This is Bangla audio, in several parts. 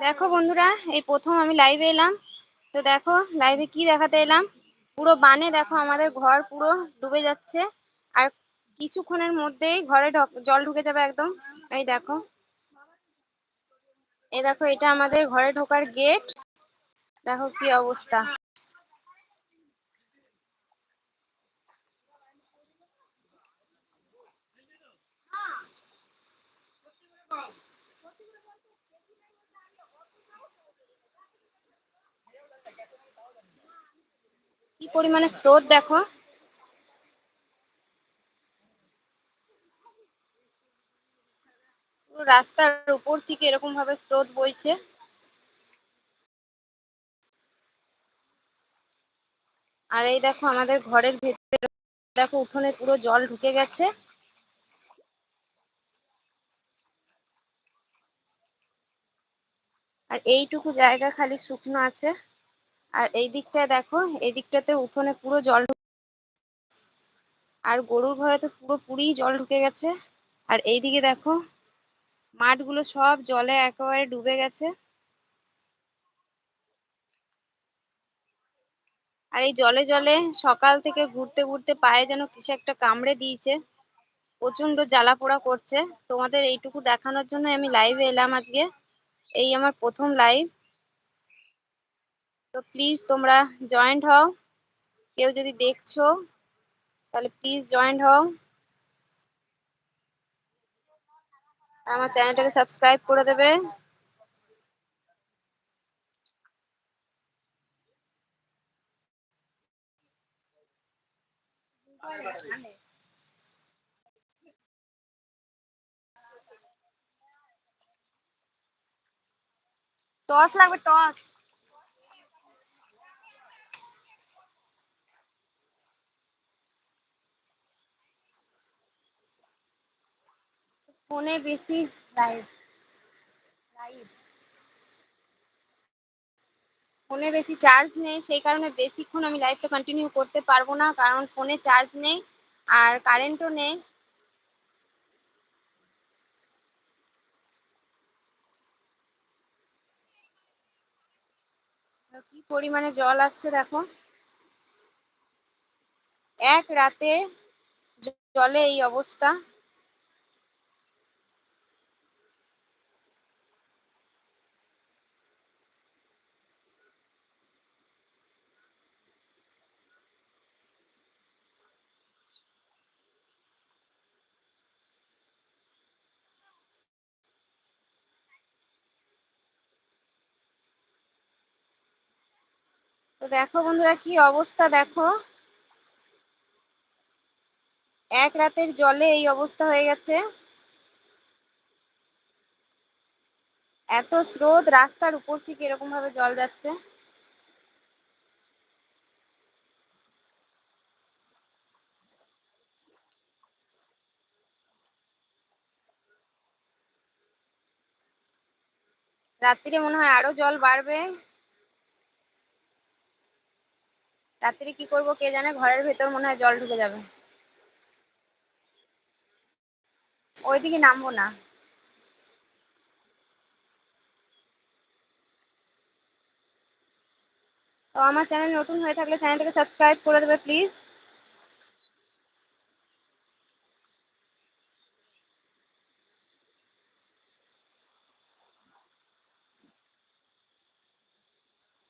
দেখো বন্ধুরা, এই প্রথম আমি লাইভে এলাম। তো দেখো লাইভে কি দেখাতে এলাম? পুরো বানে দেখো আমাদের ঘর পুরো ডুবে যাচ্ছে। আর কিছুক্ষণের মধ্যেই ঘরে জল ঢুকে যাবে একদম। এই দেখো। এই দেখো, এটা আমাদের ঘরে ঢোকার গেট দেখো কি অবস্থা। কি পরিমাণে স্রোত দেখো? পুরো রাস্তার উপর থেকে এরকম ভাবে স্রোত বইছে। আর এই দেখো আমাদের ঘরের ভেতরে, দেখো উঠোনে পুরো জল ঢুকে গেছে। আর এইটুকু জায়গা খালি শুকনো আছে। আর এই দিকটায় দেখো, এই দিকটাতে উঠোনে পুরো জল আর গরুর ঘরে তো পুরো পুরি জল ঢুকে গেছে। আর এইদিকে দেখো, মাঠগুলো সব জলে একেবারে ডুবে গেছে। আর এই জলে জলে সকাল থেকে ঘুরতে ঘুরতে পায়ে যেন কিছু একটা কামড়ে দিয়েছে প্রচণ্ড জ্বালা পোড়া করছে। তোমাদের এইটুকু দেখানোর জন্য আমি লাইভে এলাম আজকে। এই আমার প্রথম লাইভ তো প্লিজ তোমরা জয়েন্ট হও। কেউ যদি দেখছ, তাহলে প্লিজ জয়েন্ট হও। আমার চ্যানেলটাকে সাবস্ক্রাইব করে দেবে। টস লাগবে টস ফোনে বেশি ফোনে বেশি চার্জ নেই, সেই কারণে বেশিক্ষণ আমি লাইভটা কন্টিনিউ করতে পারব না, কারণ ফোনে চার্জ নেই আর কারেন্টও নেই। কি পরিমাণে জল আসছে দেখো? এক রাতে জলে এই অবস্থা। তো দেখো বন্ধুরা কি অবস্থা, দেখো। এক রাতের জলে এই অবস্থা হয়ে গেছে। এত স্রোত রাস্তার উপর থেকে এরকম ভাবে জল যাচ্ছে। রাত্রিরে মনে হয় আরও জল বাড়বে। রাত্রি কি করব কে জানে? ঘরের ভেতর মনে হয় জল ঢুকে যাবে। ওইদিকে নামবো না। তো আমার চ্যানেল নতুন হয়ে থাকলে চ্যানেলটাকে সাবস্ক্রাইব করে দেবে প্লিজ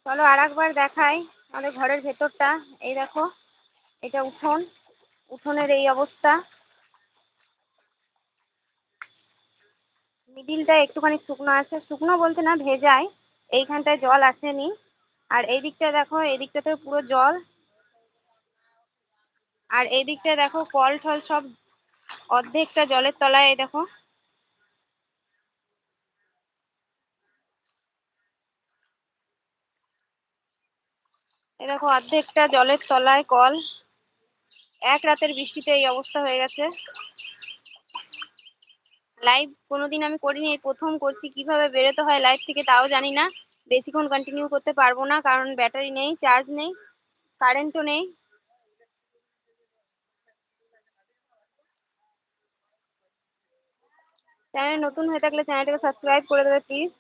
চলো আর একবার দেখাই। আমাদের ঘরের ভেতরটা, এই দেখো, এটা উঠোন, উঠোনের এই অবস্থা। মিডিলটা একটুখানি শুকনো আছে, শুকনো বলতে না ভেজায়, এইখানটায় জল আসেনি। আর এই দিকটা দেখো এই দিকটাতে পুরো জল। আর এই দিকটা দেখো কল টল সব অর্ধেকটা জলের তলায়, এই দেখো। এই দেখো, অর্ধেকটা জলের তলায় কল। এক রাতের বৃষ্টিতে এই অবস্থা হয়ে গেছে। লাইভ কোনোদিন আমি করিনি, এই প্রথম করছি। কীভাবে বেরোতে হয় লাইভ থেকে তাও জানি না। বেশিক্ষণ কন্টিনিউ করতে পারব না, কারণ ব্যাটারি নেই চার্জ নেই কারেন্টও নেই। চ্যানেল নতুন হয়ে থাকলে চ্যানেলটাকে সাবস্ক্রাইব করে দেবে প্লিজ